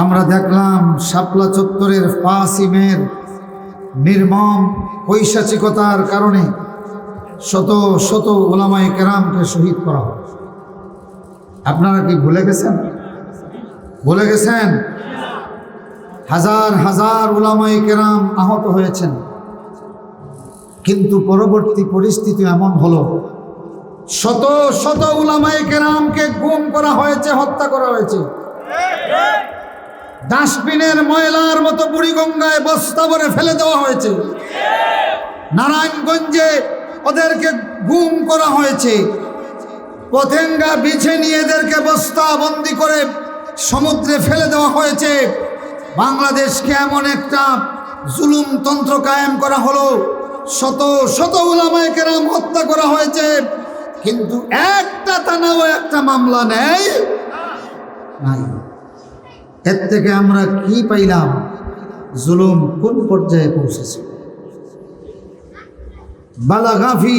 আমরা দেখলাম শাপলা চত্বরের পাসিমের নির্মম পৈশাচিকতার কারণে শত শত ওলামাই কেরামকে শহীদ করা হয় আপনারা কি ভুলে গেছেন? ভুলে গেছেন? হাজার হাজার ওলামাই কেরাম আহত হয়েছেন। কিন্তু পরবর্তী পরিস্থিতি এমন হলো, শত শত উলামাই কেরামকে গুম করা হয়েছে, হত্যা করা হয়েছে। ডাস্টবিনের ময়লার মতো বুড়িগঙ্গায় বস্তা ভরে ফেলে দেওয়া হয়েছে। নারায়ণগঞ্জে ওদেরকে গুম করা হয়েছে। পথেঙ্গা বিছে নিয়ে এদেরকে বস্তা বন্দি করে সমুদ্রে ফেলে দেওয়া হয়েছে। বাংলাদেশকে এমন একটা জুলুম তন্ত্র কায়েম করা হলো। শত শত উলামায়ে হত্যা করা হয়েছে। কিন্তু একটা থানাও একটা মামলা নেই। নাই। এর থেকে আমরা কি পাইলাম? জুলুম কোন পর্যায়ে পৌঁছেছে? বালাগাফি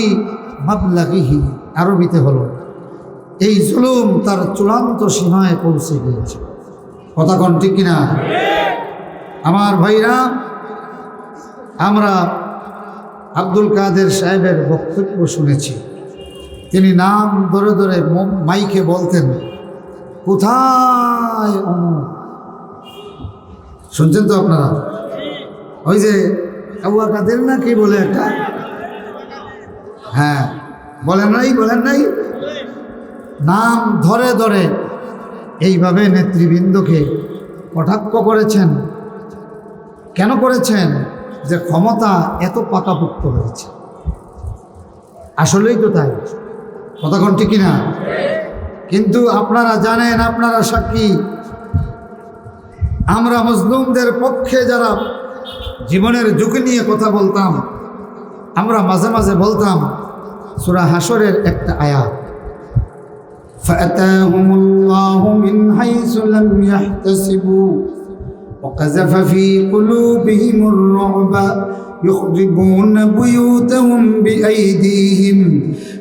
মাবলাগিহি আরবিতে হলো, এই জুলুম তার চূড়ান্ত সীমায় পৌঁছে গিয়েছে। কথা কোন ঠিক কিনা? আমার ভাইরা, আমরা আব্দুল কাদের সাহেবের বক্তব্য শুনেছি। তিনি নাম ধরে ধরে মাইকে বলতেন, কোথায় অমুক শুনছেন তো আপনারা? ওই যে আবুয়া কাদের না কি বলে একটা? হ্যাঁ বলেন নাই বলেন নাই? নাম ধরে ধরে এইভাবে নেতৃবৃন্দকে কটাক্ষ করেছেন। কেন করেছেন? যে ক্ষমতা এত পাকাপুক্ত হয়েছে। আসলেই তো তাই। কথা ঠিক কিনা? কিন্তু আপনারা জানেন, আপনারা সাক্ষী। আমরা মজলুমদের পক্ষে যারা জীবনের ঝুঁকি নিয়ে কথা বলতাম আমরা মাঝে মাঝে বলতাম সুরা হাসরের একটা আয়াত فأتاهم الله من حيث لم يحتسبوا وقذف في قلوبهم الرعب يخربون بيوتهم بأيديهم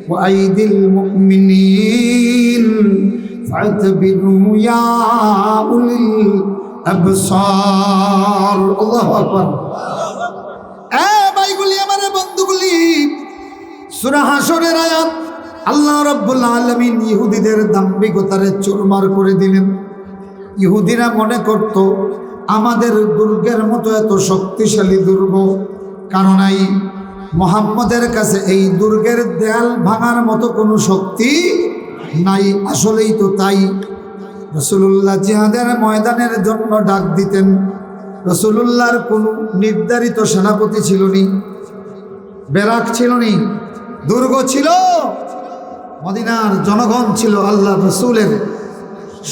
وأيدي المؤمنين فاعتبروا يا أولي আমার বন্ধুগুলি ইহুদিদের দাম্ভিকতারে চুরমার করে দিলেন। ইহুদিরা মনে করত, আমাদের দুর্গের মতো এত শক্তিশালী দুর্গ, কারণ এই মোহাম্মদের কাছে এই দুর্গের দেয়াল ভাঙার মতো কোনো শক্তি নাই। আসলেই তো তাই রসুল্লাহ জিহাদের ময়দানের জন্য ডাক দিতেন। রসুলুল্লাহর কোনো নির্ধারিত সেনাপতি ছিল নি বেরাক ছিল নি দুর্গ ছিল, মদিনার জনগণ ছিল আল্লাহ রসুলের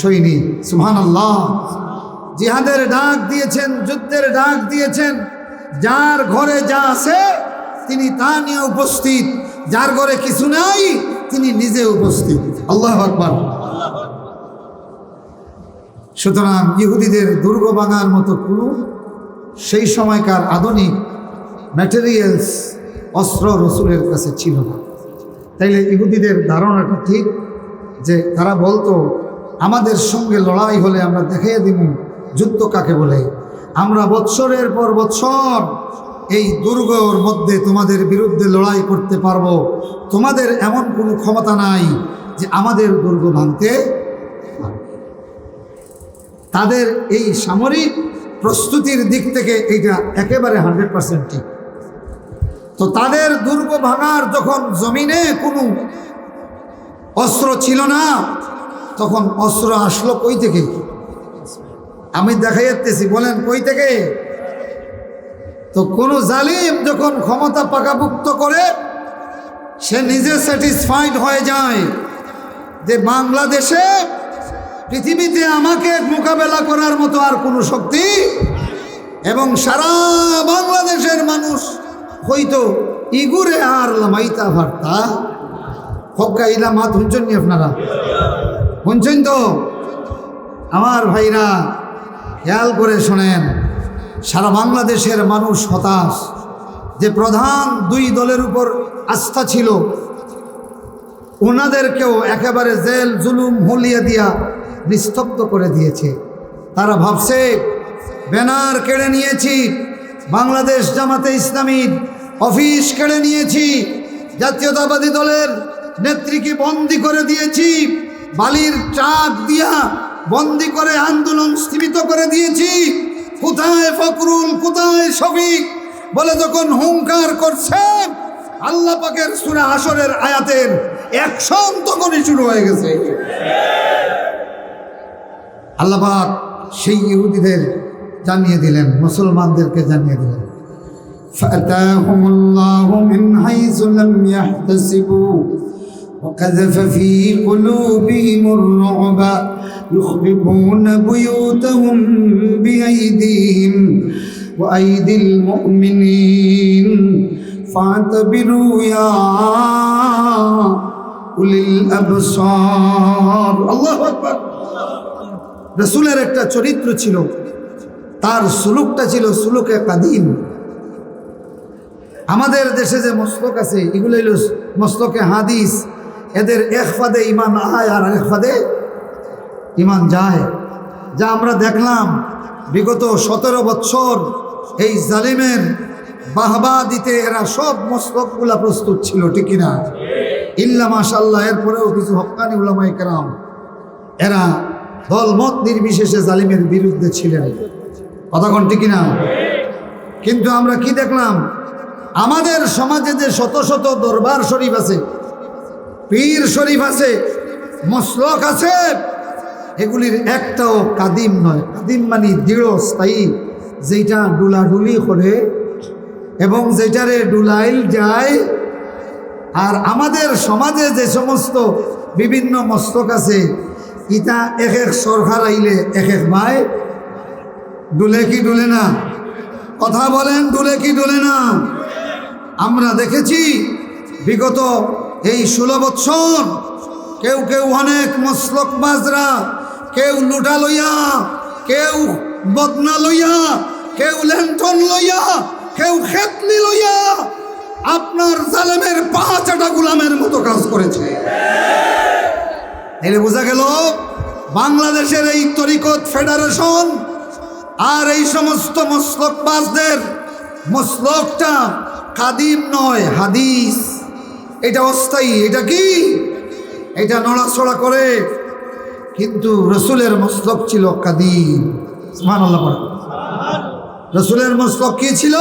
সৈনিক। সুহান আল্লাহ জিহাদের ডাক দিয়েছেন, যুদ্ধের ডাক দিয়েছেন, যার ঘরে যা আছে তিনি তা নিয়ে উপস্থিত, যার ঘরে কিছু নাই তিনি নিজে উপস্থিত। আল্লাহ আকবর। সুতরাং ইহুদিদের দুর্গ ভাঙার মতো কোনো সেই সময়কার আধুনিক ম্যাটেরিয়ালস অস্ত্র রসুলের কাছে ছিল না। তাইলে ইহুদিদের ধারণাটা ঠিক যে তারা বলতো, আমাদের সঙ্গে লড়াই হলে আমরা দেখিয়ে দিব যুদ্ধ কাকে বলে। আমরা বৎসরের পর বৎসর এই দুর্গর মধ্যে তোমাদের বিরুদ্ধে লড়াই করতে পারব। তোমাদের এমন কোনো ক্ষমতা নাই যে আমাদের দুর্গ ভাঙতে তাদের এই সামরিক প্রস্তুতির দিক থেকে এইটা একেবারে হান্ড্রেড পার্সেন্ট ঠিক। তো তাদের দুর্গ ভাঙার যখন জমিনে কোনো অস্ত্র ছিল না, তখন অস্ত্র আসলো কই থেকে? আমি দেখা যাচ্তেছি বলেন কই থেকে? তো কোনো জালিম যখন ক্ষমতা পাকাপুক্ত করে, সে নিজে স্যাটিসফাইড হয়ে যায় যে বাংলাদেশে পৃথিবীতে আমাকে মোকাবেলা করার মতো আর কোনো শক্তি এবং সারা বাংলাদেশের মানুষ হইতো ইগুরে আর লামাইতা ভার্তা হক্কা ইলা মাত শুনছেন নি আপনারা? শুনছেন তো? আমার ভাইরা, খেয়াল করে শোনেন, সারা বাংলাদেশের মানুষ হতাশ যে প্রধান দুই দলের উপর আস্থা ছিল। ওনাদেরকেও একেবারে জেল, জুলুম, হলিয়া দিয়া নিস্তব্ধ করে দিয়েছে। তারা ভাবছে, ব্যানার কেড়ে নিয়েছি, বাংলাদেশ জামাতে ইসলামীর অফিস কেড়ে নিয়েছি, জাতীয়তাবাদী দলের নেত্রীকে বন্দি করে দিয়েছি, বালির ট্রাক দিয়া বন্দি করে আন্দোলন স্থিমিত করে দিয়েছি। কোথায় ফকরুল কোথায় শফিক? বলে যখন হুঙ্কার করছে, আল্লাহ পাকের সুরা আসরের আয়াতের অ্যাকশন তখনই শুরু হয়ে গেছে। আল্লাহবাক সেই ইহুদিদের জানিয়ে দিলেন মুসলমানদেরকে জানিয়ে দিলেন فأتاهم الله من حيث لم يحتسبوا وقذف في قلوبهم الرعب يخربون بيوتهم بأيديهم وأيدي المؤمنين فاعتبروا يا أولي الأبصار الله أكبر রসুলের একটা চরিত্র ছিল, তার সুলুকটা ছিল সুলুকে কাদিম আমাদের দেশে যে মস্তক আছে, এগুলো হইল মস্তকে হাদিস। এদের এক ফাদে ইমান আয় আর এক ফাদে ইমান যায়। যা আমরা দেখলাম বিগত সতেরো বছর এই জালিমের বাহবা দিতে এরা সব মস্তকগুলা প্রস্তুত ছিল, ঠিক কিনা? ইল্লা মাশাল্লাহ এরপরেও কিছু হক্কানি উলামাই কেরাম, এরা দলমত নির্বিশেষে জালিমের বিরুদ্ধে ছিলেন। কথাক্ষণ ঠিক কিনা? কিন্তু আমরা কি দেখলাম? আমাদের সমাজে যে শত শত দরবার শরীফ আছে, পীর শরীফ আছে, মসলক আছে, এগুলির একটাও কাদিম নয়। কাদিম মানে দৃঢ়, স্থায়ী যেটা ডুলাডুলি করে এবং যেটারে ডুলাইল যায়। আর আমাদের সমাজে যে সমস্ত বিভিন্ন মস্তক আছে ইটা এক এক সরকার আইলে এক এক ভাই ডুলে কি ডুলে না? কথা বলেন ডুলে কি ডুলে না? আমরা দেখেছি বিগত এই ষোলো বৎসর কেউ কেউ অনেক মসলক মাজরা কেউ লুটা লইয়া, কেউ বদনা লইয়া, কেউ ল্যান্টন লইয়া, কেউ খেতলি লইয়া আপনার জালেমের পাঁচাটা গুলামের মতো কাজ করেছে। এলে বোঝা গেল, বাংলাদেশের এই তরিকত ফেডারেশন আর এই সমস্ত মসলকবাজদের, মসলকটা কাদিম নয়, হাদিস। এটা অস্থায়ী, এটা কি? এটা নড়াচড়া করে, কিন্তু রসুলের মসলক ছিল কাদিম। মান রসুলের মসলক কি ছিল?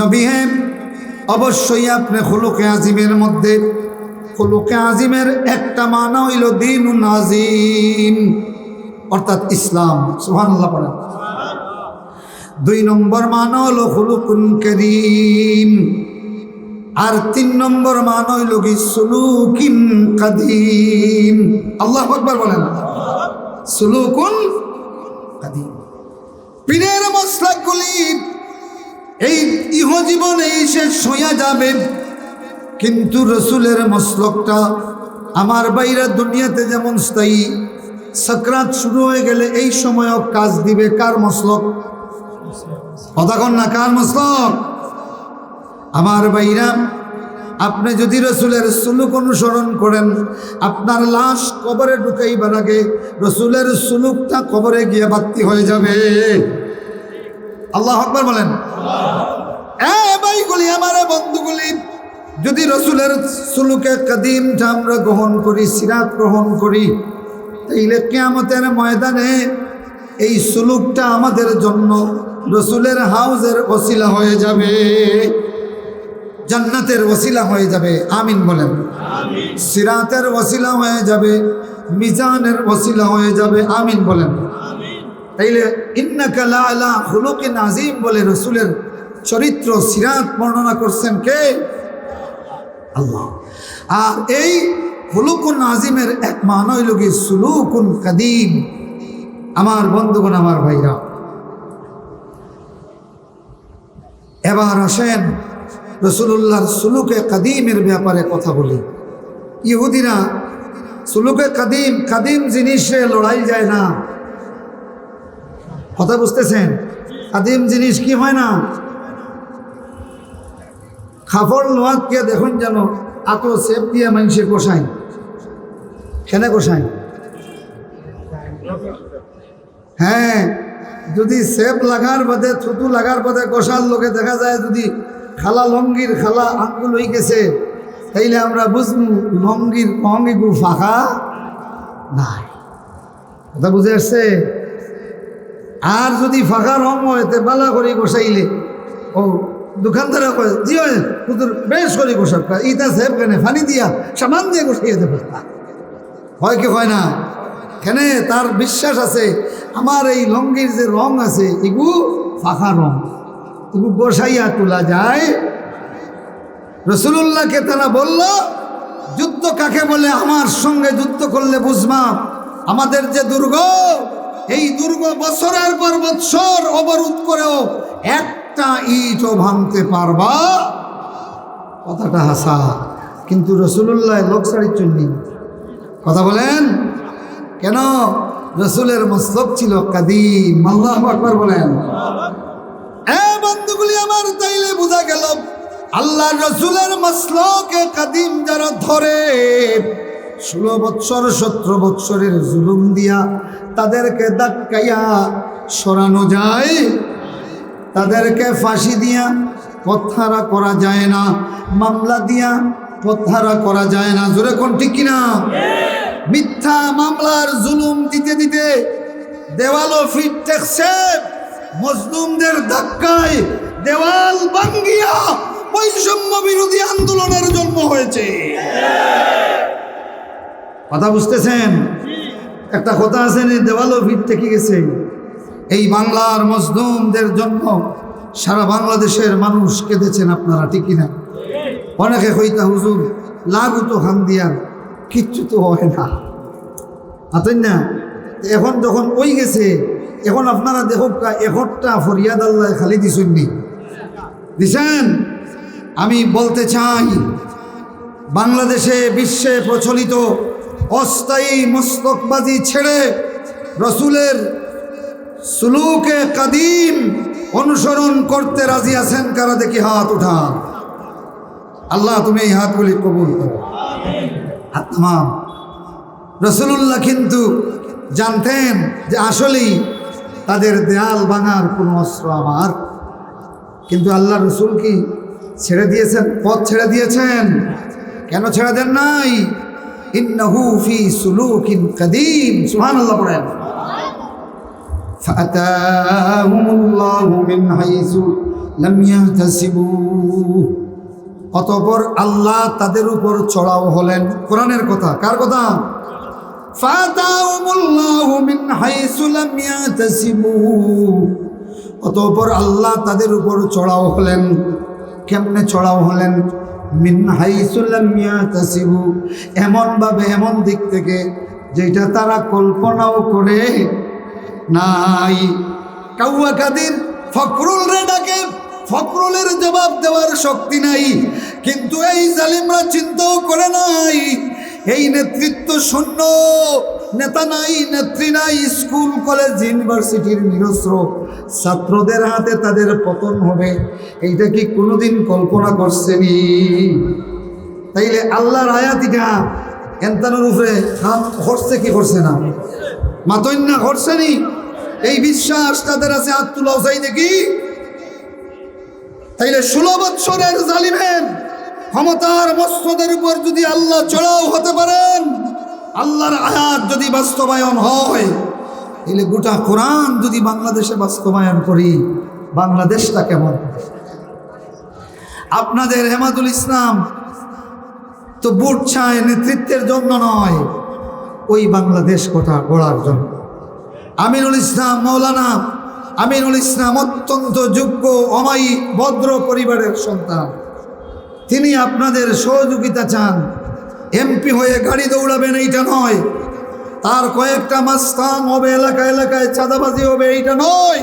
নবী হে অবশ্যই আপনি খুলুকে আজিমের মধ্যে, খুলুকে আজিমের একটা মানা হইল দিন নাজিম, অর্থাৎ ইসলাম, সুবহানাল্লাহ পড়েন। দুই নম্বর মানা হলো খুলুকুন করিম, আর তিন নম্বর মান হইল কি সুলুকিন কাদিম আল্লাহ আকবার বলেন। সুলুকুন কাদিম পীরের মশলাগুলি এই ইহজীবনে এই শেষ হইয়া যাবে। কিন্তু রসুলের মসলকটা আমার বাইরা দুনিয়াতে যেমন স্থায়ী, সকরাত শুরু হয়ে গেলে এই সময়ও কাজ দিবে কার মসলক? কথাক্ষণ না, কার মসলক? আমার বাইরা, আপনি যদি রসুলের সুলুক অনুসরণ করেন, আপনার লাশ কবরে ঢুকাইবার আগে রসুলের সুলুকটা কবরে গিয়ে বাত্তি হয়ে যাবে। আল্লাহ আকবর বলেন। ভাইগুলি, আমার বন্ধুগুলি, যদি রসুলের সুলুকে কাদিমটা আমরা গ্রহণ করি, সিরাত গ্রহণ করি, তাইলে কেয়ামতের ময়দানে এই সুলুকটা আমাদের জন্য রসুলের হাউজের ওসিলা হয়ে যাবে, জান্নাতের ওসিলা হয়ে যাবে। আমিন বলেন। সিরাতের ওসিলা হয়ে যাবে, মিজানের ওসিলা হয়ে যাবে। আমিন বলেন। তাইলে ইন্নাকা লা আলা খুলুকিন আজিম বলে রসুলের চরিত্র সিরাত বর্ণনা করছেন কে? আল্লাহ। আর এই হুলুকুন আজিমের এক মান হইল সুলুকুন কাদিম। আমার বন্ধুগণ, আমার ভাইরা। এবার আসেন রসুল্লাহর সুলুকে কাদিমের ব্যাপারে কথা বলি। ইহুদিরা, সুলুকে কাদিম কাদিম জিনিসে লড়াই যায় না। কথা বুঝতেছেন? আদিম জিনিস কি হয় না? খাফড় লোহাতকে দেখুন যেন আতো সেপ দিয়ে মানুষের কষাই কেনে কষাই হ্যাঁ যদি সেপ লাগার বাদে, থুতু লাগার বাদে কষার লোকে দেখা যায় যদি খালা লঙ্গির খালা আঙ্গুল হয়ে গেছে তাইলে আমরা বুঝব লঙ্গির লঙ্গিগু ফাঁকা নাই। কথা বুঝে আসছে? আর যদি ফাঁকা রং হয়, তে বালা করে গোসাইলে ও দোকানদারা কয়, জি কুতুর বেশ করে গোসাব ইটা সেব কেনে, ফানি দিয়া সামান দিয়ে গোসাইয়ে দেবে। হয় কি হয় না? কেন? তার বিশ্বাস আছে। আমার এই লঙ্গির যে রং আছে, এগু ফাঁকা রং। এগু গোসাইয়া তোলা যায়। রসুল্লাহকে তারা বলল, যুদ্ধ কাকে বলে? আমার সঙ্গে যুদ্ধ করলে বুঝবা। আমাদের যে দুর্গ এই দুর্গ বছরের পর বৎসর অবরোধ করেও একটা ইটও ভাঙতে পারবা? কথাটা হাসা। কিন্তু রসুল্লাহ লোক সাড়ি চুন্নি কথা বলেন? কেন? রসুলের মস্তক ছিল কাদিম। আল্লাহ আকবর বলেন। বন্ধুগুলি আমার তাইলে বোঝা গেল, আল্লাহ রসুলের মসলকে কাদিম যারা ধরে ষোলো বৎসর, সতেরো বৎসরের জুলুম দিয়া তাদেরকে দাক্কাইয়া সরানো যায়। তাদেরকে ফাঁসি দিয়া পথারা করা যায় না, মামলা দিয়া পথারা করা যায় না। জোরে কোন ঠিক কিনা? মিথ্যা মামলার জুলুম দিতে দিতে দেওয়ালও ফিট ঠেকছে, মজলুমদের ধাক্কায় দেওয়াল ভাঙ্গিয়া বৈষম্য বিরোধী আন্দোলনের জন্ম হয়েছে। কথা বুঝতেছেন? একটা কথা আছে দেওয়ালও ফিট থেকে গেছে। এই বাংলার মজলুমদের জন্য সারা বাংলাদেশের মানুষ কেঁদেছেন আপনারা ঠিকই না অনেকে হইতা হুজুর লাগু তো খান দিয়ার কিচ্ছু তো হয় না। আতেন না? এখন যখন ওই গেছে, এখন আপনারা দেখুক এখনটা ফরিয়াদ আল্লাহ খালি দিছেননি দিছেন? আমি বলতে চাই, বাংলাদেশে বিশ্বে প্রচলিত অস্থায়ী মস্তকবাজি ছেড়ে রসুলের সুলুকে কাদিম অনুসরণ করতে রাজি আছেন কারা দেখি হাত উঠা। আল্লাহ তুমি এই হাতগুলি কবুল রসুল্লাহ কিন্তু জানতেন যে আসলেই তাদের দেয়াল ভাঙার কোনো অস্ত্র আমার। কিন্তু আল্লাহ রসুল কি ছেড়ে দিয়েছেন? পথ ছেড়ে দিয়েছেন? কেন ছেড়ে দেন নাই? ইন্নাহু ফি সুলুকিন কাদিম। সুবহানাল্লাহ পড়েন। ফাতাহুমুল্লাহু মিন হাইসু লাম ইয়াহতাসিবু। অতপর আল্লাহ তাদের উপর চড়াও হলেন। কোরআনের কথা, কার কথা? ফাতাহুমুল্লাহু মিন হাইসু লাম ইয়াহতাসিবু। অতপর আল্লাহ তাদের উপর চড়াও হলেন। কেমনে চড়াও হলেন? মিন হাইসু লাম ইয়াতাসিবু এমনভাবে এমন দিক থেকে যেটা তারা কল্পনাও করে নাই। কাউয়া কাদির ফখরুল রে ডাকে, ফখরুলের জবাব দেওয়ার শক্তি নাই। কিন্তু এই জালিমরা চিন্তাও করে নাই, এই নেতৃত্ব শূন্য। নেতা নাই, নেত্রী নাই, স্কুল, কলেজ, ইউনিভার্সিটির নিরস্ত্র। ছাত্রদের হাতে তাদের পতন হবে। এইটা কি কোনোদিন কল্পনা করছেনি? তাইলে আল্লাহর আয়াতিটা এন্তানোর উপরে হাত করছে কি করছে না? মাতন্যা করছেনি এই বিশ্বাস তাদের আছে তুলাও চাই দেখি। তাইলে ষোলো বৎসরের জালিমের ক্ষমতার মস্তদের উপর যদি আল্লাহ চড়াও হতে পারেন আল্লাহর আয়াত যদি বাস্তবায়ন হয়, তাহলে গোটা কোরআন যদি বাংলাদেশে বাস্তবায়ন করি, বাংলাদেশটা কেমন আপনাদের হেমাদুল ইসলাম তো বুট চায় নেতৃত্বের জন্য নয়, ওই বাংলাদেশ কোটা গড়ার জন্য। আমিনুল ইসলাম মৌলানা, আমিনুল ইসলাম অত্যন্ত যোগ্য অমায়ী ভদ্র পরিবারের সন্তান। তিনি আপনাদের সহযোগিতা চান এমপি হয়ে গাড়ি দৌড়াবেন, এইটা নয়। তার কয়েকটা মাস্তান হবে এলাকা এলাকায় চাঁদাবাজি হবে, এইটা নয়।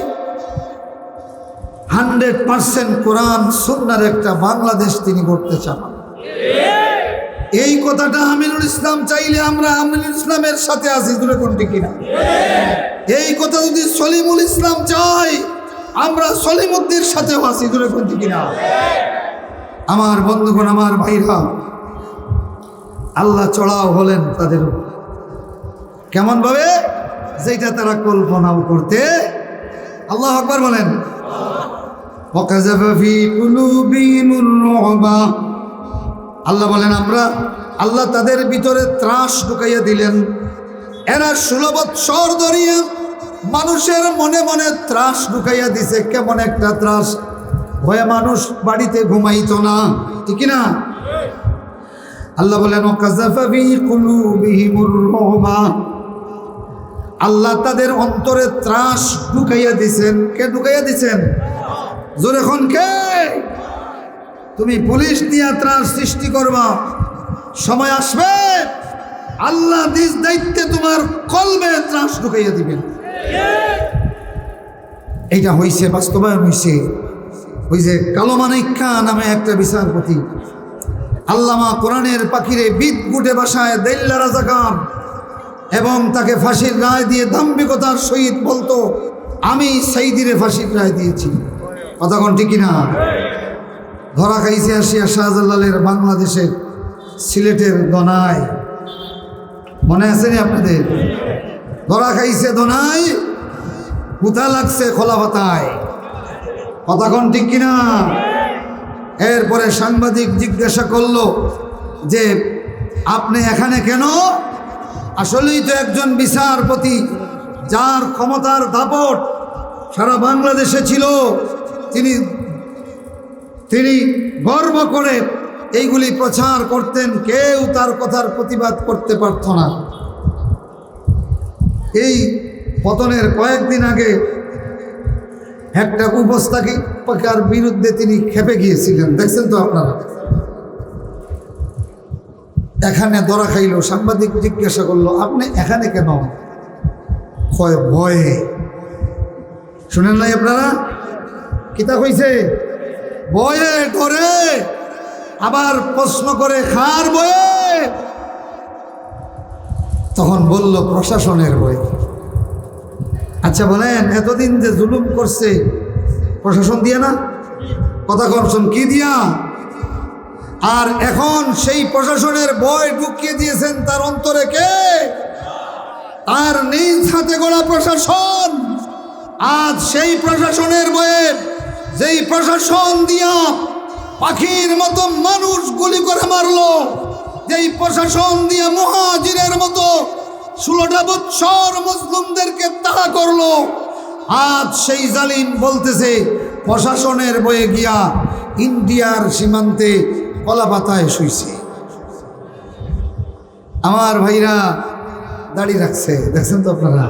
হান্ড্রেড পার্সেন্ট কোরআন সুন্নার একটা বাংলাদেশ তিনি করতে চান। এই কথাটা আমিনুল ইসলাম চাইলে আমরা আমিনুল ইসলামের সাথে আছি, দূরে কোনটি কিনা? এই কথা যদি সলিমুল ইসলাম চাই আমরা সলিমুদ্দির সাথেও আছি, দূরে কোনটি কিনা? আমার বন্ধুগণ, আমার ভাইরা আল্লাহ চড়াও হলেন তাদের কেমনভাবে? যেটা তারা কল্পনাও করতে আল্লাহ আকবর বলেন আল্লাহ বলেন, আমরা আল্লাহ তাদের ভিতরে ত্রাস ঢুকাইয়া দিলেন। এরা ষোলো বৎসর ধরিয়া মানুষের মনে মনে ত্রাস ঢুকাইয়া দিছে। কেমন একটা ত্রাস? ভয়ে মানুষ বাড়িতে ঘুমাইত না। ঠিক না আল্লাহ বলেন "ওয়াকাযাফা ফী কুলূবিহিমুর রুবা আল্লাহ তাদের অন্তরে ত্রাস ঢুকাইয়া দিছেন। কে ঢুকাইয়া দিছেন? জোরে খন কে? তুমি পুলিশ দিয়া ত্রাস সৃষ্টি করবা। সময় আসবে, আল্লাহ নিজ দায়িত্বে তোমার কলবে ত্রাস ঢুকাইয়া দিবেন। এইটা হইছে, বাস্তবায়ন হইছে। ওই যে কালো মানিক্কা নামে একটা বিচারপতি আল্লামা কোরআনের পাখিরে বিদ গুটে বাসায় দেল্লা রাজাকার এবং তাকে ফাঁসির রায় দিয়ে দাম্ভিকতার সহিত বলতো, আমি সাইদিরে ফাঁসির রায় দিয়েছি। কতক্ষণ ঠিকই না ধরা খাইছে আসিয়া শাহজালালের বাংলাদেশের সিলেটের দনায়। মনে আছে নি আপনাদের? ধরা খাইছে দনায় কুথা লাগছে খোলা পাতায়। কতক্ষণ ঠিক কিনা? এরপরে সাংবাদিক জিজ্ঞাসা করল যে, আপনি এখানে কেন? আসলেই তো একজন বিচারপতি যার ক্ষমতার দাপট সারা বাংলাদেশে ছিল। তিনি তিনি গর্ব করে এইগুলি প্রচার করতেন, কেউ তার কথার প্রতিবাদ করতে পারত না। এই পতনের কয়েকদিন আগে একটা উপস্থাপিকার বিরুদ্ধে তিনি খেপে গিয়েছিলেন। দেখছেন তো আপনারা? এখানে ধরা খাইল, সাংবাদিক জিজ্ঞাসা করল, আপনি এখানে কেন? কয়, ভয়ে। শুনেন নাই আপনারা? কিতা কইছে? বয়ে ডরে, আবার প্রশ্ন করে খার বয়ে তখন বলল, প্রশাসনের বই আচ্ছা বলেন, এতদিন যে জুলুম করছে, প্রশাসন দিয়ে না? কথা করছেন কি দিয়া? আর এখন সেই প্রশাসনের বই ঢুকিয়ে দিয়েছেন, তার অন্তরে কে? তার নিজ হাতে গড়া প্রশাসন। আজ সেই প্রশাসনের বয়ে যেই প্রশাসন দিয়া পাখির মতো মানুষ গুলি করে মারলো, যেই প্রশাসন দিয়ে মহাজিরের মতো ষোলোটা বৎসর মুসলিমদেরকে তাহা করল। আজ সেই জালিম বলতেছে, প্রশাসনের বয়ে গিয়া ইন্ডিয়ার সীমান্তে কলা পাতায় শুইছে। আমার ভাইরা দাড়ি রাখছে, দেখছেন তো আপনারা?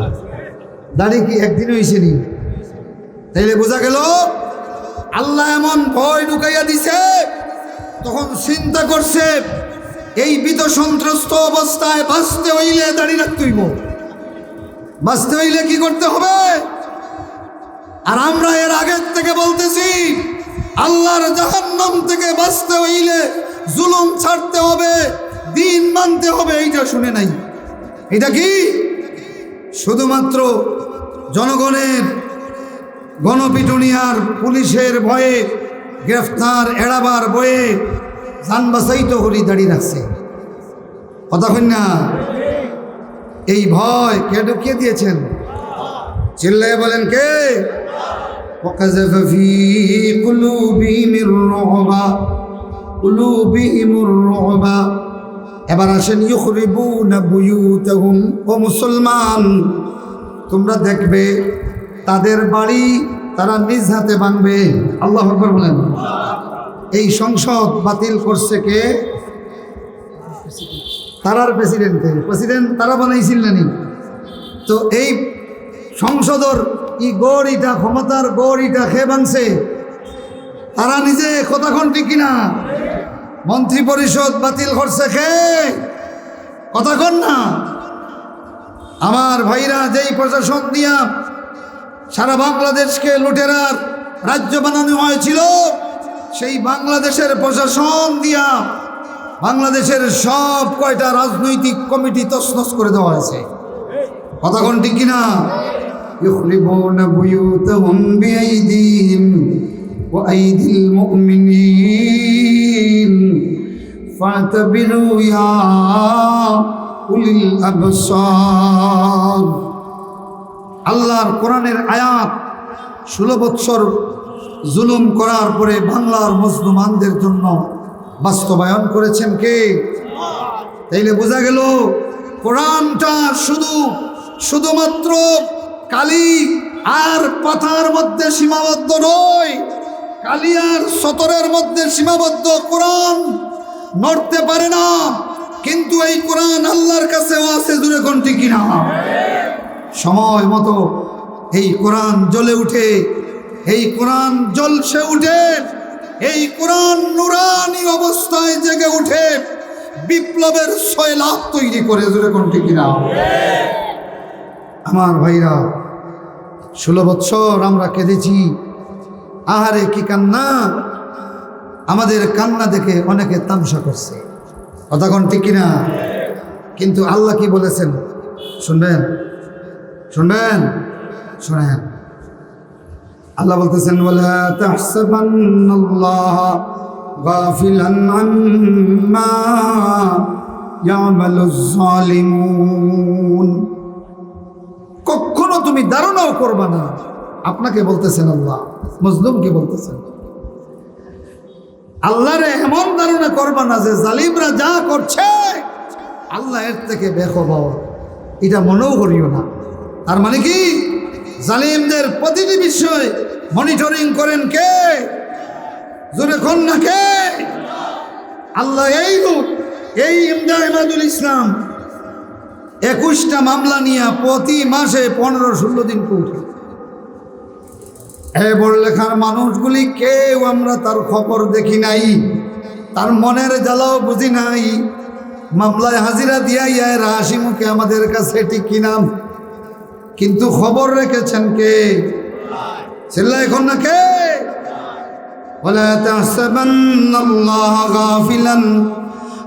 দাড়ি কি একদিন হয়েছে নি তাইলে বোঝা গেল, আল্লাহ এমন ভয় ঢুকাইয়া দিছে, তখন চিন্তা করছে এই বিত সন্ত্রস্ত অবস্থায় বাঁচতে হইলে দাড়ি রাখতে হইব। বাঁচতে হইলে কি করতে হবে? আর আমরা এর আগের থেকে বলতেছি, আল্লাহর জাহান্নাম থেকে বাঁচতে হইলে জুলুম ছাড়তে হবে, দিন মানতে হবে, এইটা শুনে নাই। এটা কি? শুধুমাত্র জনগণের গণপিটুনিয়ার পুলিশের ভয়ে গ্রেফতার, এড়াবার বয়ে যান বাসাই তো হরি দাঁড়িয়ে রাখছে কতক্ষণ না এই ভয় কে ঢুকিয়ে দিয়েছেন চিল্লায় বলেন কে وقذف في قلوبهم الرعب قلوبهم الرعب এবার আসেন ইউখরিবুনা বুয়ুতাহুম ও মুসলমান তোমরা দেখবে তাদের বাড়ি তারা নিজ হাতে ভাঙবে আল্লাহ আকবর বলেন এই সংসদ বাতিল করছে কে? তারার প্রেসিডেন্টে প্রেসিডেন্ট তারা বানাইছিল বানাইছিলেন তো এই সংসদর ই গড় ইটা ক্ষমতার গড় ইটা খেয়ে ভাঙছে তারা নিজে কথাক্ষণ ঠিক কিনা? মন্ত্রী পরিষদ বাতিল করছে খে কথাক্ষণ না? আমার ভাইরা যেই প্রশাসন দিয়া সারা বাংলাদেশকে লুটেরার রাজ্য বানানো হয়েছিল সেই বাংলাদেশের প্রশাসন দিয়া বাংলাদেশের সব কয়টা রাজনৈতিক কমিটি তছনছ করে দেওয়া হয়েছে কথাক্ষণ ঠিক কিনা يخربون بيوتهم بأيديهم وأيدي المؤمنين فاعتبروا يا أولي الأبصار আল্লাহর কোরআনের আয়াত ষোলো বৎসর জুলুম করার পরে বাংলার মুসলমানদের জন্য বাস্তবায়ন করেছেন কে? তাইলে বোঝা গেল, কোরআনটা শুধু, শুধুমাত্র কালি আর পাথার মধ্যে সীমাবদ্ধ নয়, কালি আর সতরের মধ্যে সীমাবদ্ধ কোরআন নড়তে পারে না, কিন্তু এই কোরআন আল্লাহর কাছেও আছে দূরে কোনটি কিনা? সময় মতো এই কোরআন জ্বলে উঠে এই কোরআন জলসে উঠে, এই কোরআন নুরানি অবস্থায় জেগে উঠে বিপ্লবের লাভ তৈরি করে জুড়ে কোনটি কিনা? আমার ভাইরা, ষোলো বৎসর আমরা কেঁদেছি। আহারে কি কান্না? আমাদের কান্না দেখে অনেকে তামসা করছে। কথা ঠিক কিনা? কিন্তু আল্লাহ কি বলেছেন? শুনবেন? শুনবেন? শোনেন। আল্লাহ বলতেছেন তাহসাবান্নাল্লাহ গাফিলান আম্মা ইয়ামালুজ জালিমুন। কখনো তুমি ধারণাও করবা না। আপনাকে বলতেছেন আল্লাহ, মজলুমকে বলতেছেন। আল্লাহরে এমন ধারণা করবা না যে জালিমরা যা করছে, আল্লাহ এর থেকে বেখবর এটা মনেও করিও না। তার মানে কি? জালিমদের প্রতিটি বিষয় মনিটরিং করেন কে? জোরে না কে? আল্লাহ এই রূপ এই ইমদা ইমাদুল ইসলাম। একুশটা মামলা নিয়ে প্রতি মাসে পনেরো ষোলো দিন উঠে এ লেখার মানুষগুলি কেউ আমরা তার খবর দেখি নাই, তার মনের জ্বালাও বুঝি নাই। মামলায় হাজিরা দিয়াই হাসি মুখে আমাদের কাছে টিকি নাম। কিন্তু খবর রেখেছেন কে চিল্লা এখন না কে ولا تحسبن الله غافلا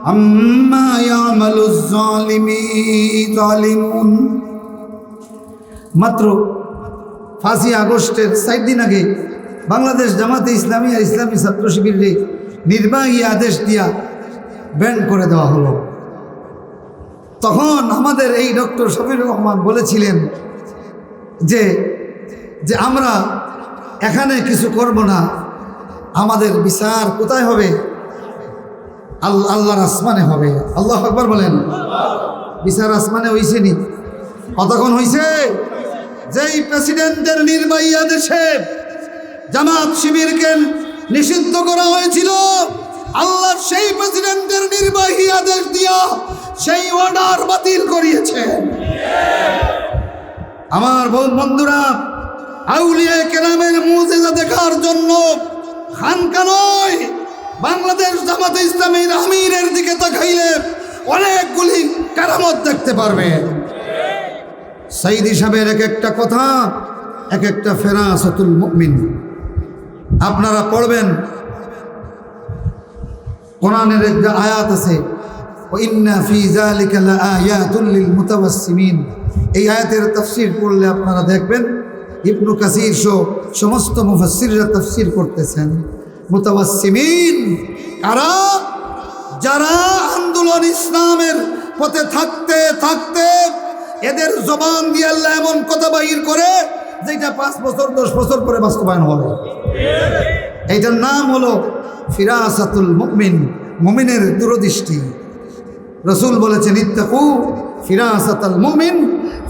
عما يعمل الظالمين ظالمون মাত্র পাঁচই আগস্টের সাত দিন আগে বাংলাদেশ জামাতে ইসলামী আর ইসলামী ছাত্র শিবিরে নির্বাহী আদেশ দিয়া ব্যান করে দেওয়া হলো তখন আমাদের এই ডক্টর শফির রহমান বলেছিলেন যে যে আমরা এখানে কিছু করব না। আমাদের বিচার কোথায় হবে? আল্লাহ আল্লাহর আসমানে হবে। আল্লাহ আকবর বলেন। বিচার আসমানে হইছে নি? কতক্ষণ হইছে? যেই প্রেসিডেন্টের নির্বাহী আদেশে জামাত শিবিরকে নিষিদ্ধ করা হয়েছিল, আল্লাহ সেই প্রেসিডেন্টের নির্বাহী আদেশ দিয়া সেই অর্ডার বাতিল করিয়েছে আমার বন্ধুরা, আউলিয়া কেরামের মুজেজা দেখার জন্য খানকা নয়, বাংলাদেশ জামাতে ইসলামীর আমিরের দিকে তাকাইলে অনেকগুলি কারামত দেখতে পারবে। সাইদ হিসাবের এক একটা কথা, এক একটা ফেরাসতুল মুমিন। আপনারা পড়বেন, কোরআনের একটা আয়াত আছে এই আয়াতের তাফসীর পড়লে আপনারা দেখবেন ইবনু কাসির সহ সমস্ত মুফাসসিররা তাফসীর করতেছেন। মুতাওয়াসসিমিন কারা? যারা আন্দোলন ইসলামের পথে থাকতে থাকতে এদের জবান দিয়ে আল্লাহ এমন কথা বাহির করে, যেটা পাঁচ বছর, দশ বছর পরে বাস্তবায়ন হবে। এইটার নাম হলো ফিরাসাতুল মুমিন, মুমিনের দূরদৃষ্টি। রসুল বলেছেন, ইত্তাকু ফিরাসাতাল মুমিন,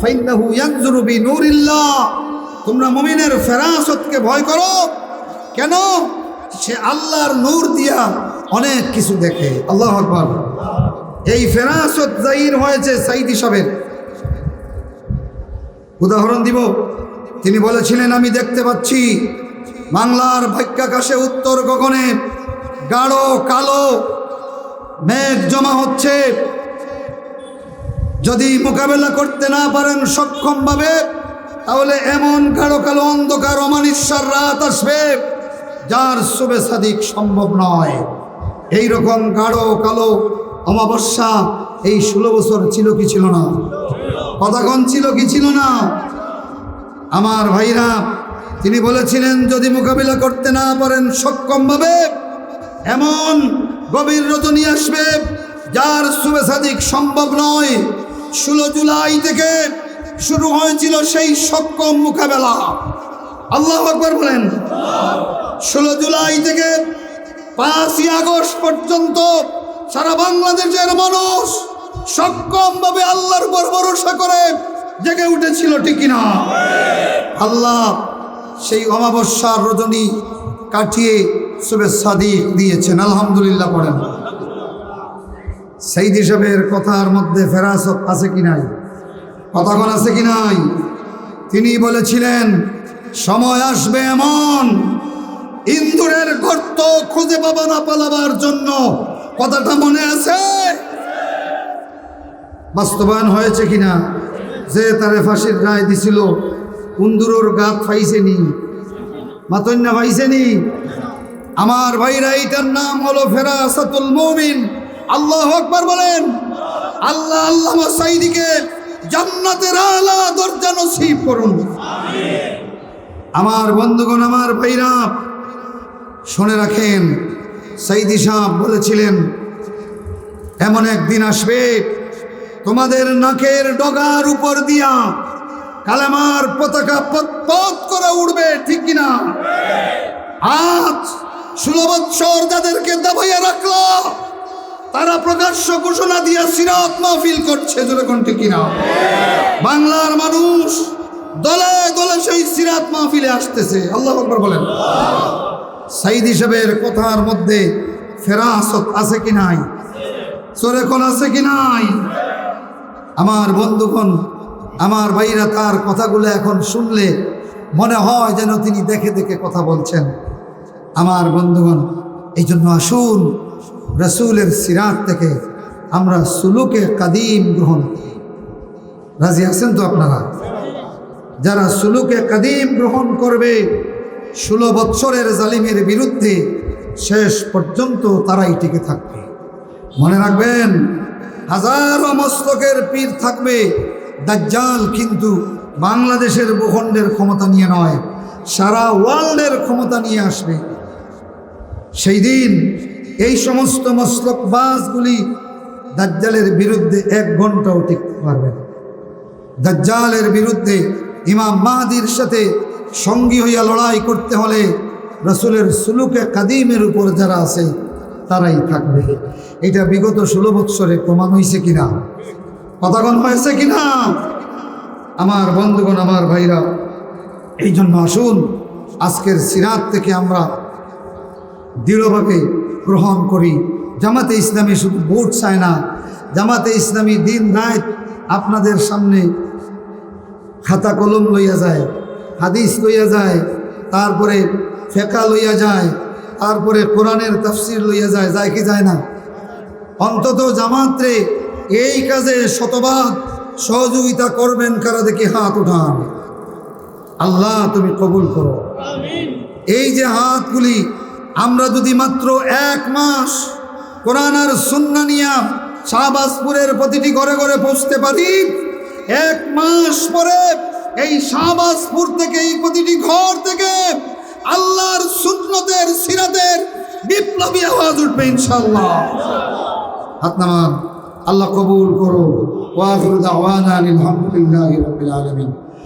ফাইন্নাহু ইয়ানজুরু বিনুরিল্লাহ। তোমরা মুমিনের ফেরাসতকে ভয় করো। কেন? সে আল্লাহর নূর দিয়া অনেক কিছু দেখে। আল্লাহ আকবর। এই ফেরাসত জাহির হয়েছে সাইদ হিসাবের উদাহরণ দিব। তিনি বলেছিলেন, আমি দেখতে পাচ্ছি, বাংলার ভাগ্যাকাশে উত্তর গগনে গাঢ় কালো মেঘ জমা হচ্ছে। যদি মোকাবেলা করতে না পারেন সক্ষমভাবে, তাহলে এমন গাঢ় কালো অন্ধকার অমানিশ্বর রাত আসবে, যার শুভে সাদিক সম্ভব নয়। এই রকম গাঢ় কালো অমাবস্যা এই ষোলো বছর ছিল কি ছিল না? কতক্ষণ ছিল কি ছিল না? আমার ভাইরা, তিনি বলেছিলেন, যদি মোকাবিলা করতে না পারেন সক্ষমভাবে, এমন গভীর রজনী আসবে। যার শুভে সাদিক সম্ভব নয়। ষোলো জুলাই থেকে শুরু হয়েছিল সেই সক্ষম মোকাবেলা। আল্লাহ আকবর বলেন। ষোলো জুলাই থেকে পাঁচই আগস্ট পর্যন্ত সারা বাংলাদেশের মানুষ সক্ষমভাবে আল্লাহর উপর ভরসা করে জেগে উঠেছিল ঠিকই না? আল্লাহ সেই অমাবস্যার রজনী কাটিয়ে শুভেচ্ছা দিয়ে দিয়েছেন, আলহামদুলিল্লাহ পড়েন। সেই হিসাবের কথার মধ্যে ফেরাসত আছে কি নাই? কথাগণ আছে কি নাই? তিনি বলেছিলেন, সময় আসবে এমন, ইন্দুরের গর্ত খুঁজে পাবা না পালাবার জন্য। কথাটা মনে আছে? বাস্তবায়ন হয়েছে কিনা যে তারে ফাঁসির রায় দিছিল কুন্দুরোর গাত ফাইছেনি মাতন্যা ফাইছেনি আমার ভাইরা এইটার নাম হলো ফেরাসাতুল মুমিন। আল্লাহ আকবার বলেন, আল্লাহ আল্লাহ সাইদিকে জান্নাতের আলা দরজা নসিব করুন। আমার বন্ধুগণ, আমার ভাইরা, শুনে রাখেন, সাইদি সাহ বলেছিলেন, এমন একদিন আসবে, তোমাদের নাকের ডগার উপর দিয়া কালামার পতাকা পথ করে উঠবে ঠিক কিনা? আজ ষোলো বৎসর যাদেরকে দাবাইয়া রাখল, তারা প্রকাশ্য ঘোষণা দিয়া সিরাত মাহফিল করছে যেরকম ঠিক কিনা? বাংলার মানুষ দলে দলে সেই সিরাত মাহফিলে আসতেছে। আল্লাহ আকবর বলেন। সাইদ হিসেবের কথার মধ্যে ফেরাসত আছে কি নাই? চোরেকল আছে কি নাই? আমার বন্ধুগণ, আমার ভাইরা তার কথাগুলো এখন শুনলে মনে হয় যেন তিনি দেখে দেখে কথা বলছেন। আমার বন্ধুগণ এই জন্য আসুন রসুলের সিরাত থেকে আমরা সুলুকে কাদিম গ্রহণ করি। রাজি আছেন তো আপনারা? যারা সুলুকে কাদিম গ্রহণ করবে, ষোলো বৎসরের জালিমের বিরুদ্ধে শেষ পর্যন্ত তারাই টিকে থাকবে। মনে রাখবেন, হাজারো মস্তকের পীর থাকবে, দাজ্জাল কিন্তু বাংলাদেশের ভূখণ্ডের ক্ষমতা নিয়ে নয়, সারা ওয়ার্ল্ডের ক্ষমতা নিয়ে আসবে। সেই দিন এই সমস্ত মস্তক বাসগুলি দাজ্জালের বিরুদ্ধে এক ঘন্টাও টিকতে পারবে না। দাজ্জালের বিরুদ্ধে ইমাম মাহাদির সাথে সঙ্গী হইয়া লড়াই করতে হলে রসুলের সুলুকে কাদিমের উপর যারা আছে, তারাই থাকবে। এটা বিগত ষোলো বৎসরে প্রমাণ হয়েছে কিনা? কথাগণ হয়েছে কিনা? আমার বন্ধুগণ, আমার ভাইরা এই জন্য আসুন, আজকের সিরাত থেকে আমরা দৃঢ়ভাবে গ্রহণ করি। জামাতে ইসলামী শুধু ভোট চায় না জামাতে ইসলামী দিন রাত আপনাদের সামনে খাতা কলম লইয়া যায় হাদিস লইয়া যায় তারপরে ফেকা লইয়া যায় তারপরে কোরআনের তাফসির লইয়া যায় যায় কি যায় না? অন্তত জামাত্রে এই কাজে শতভাগ সহযোগিতা করবেন কারা দেখি হাত উঠান আল্লাহ তুমি কবুল করো। এই যে হাতগুলি আমরা যদি মাত্র এক মাস কোরআন আর সুন্না নিয়া শাহবাজপুরের প্রতিটি ঘরে ঘরে পৌঁছতে পারি, এক মাস পরে এই শাহবাজপুর থেকে, এই প্রতিটি ঘর থেকে আল্লাহর সুন্নতের সিরাতের বিপ্লবী আওয়াজ উঠবে ইনশাল্লাহ হাত আল্লাহ কবুল করো ওয়াখির দাওয়ানা আলহামদুলিল্লাহি রাব্বিল আলামিন।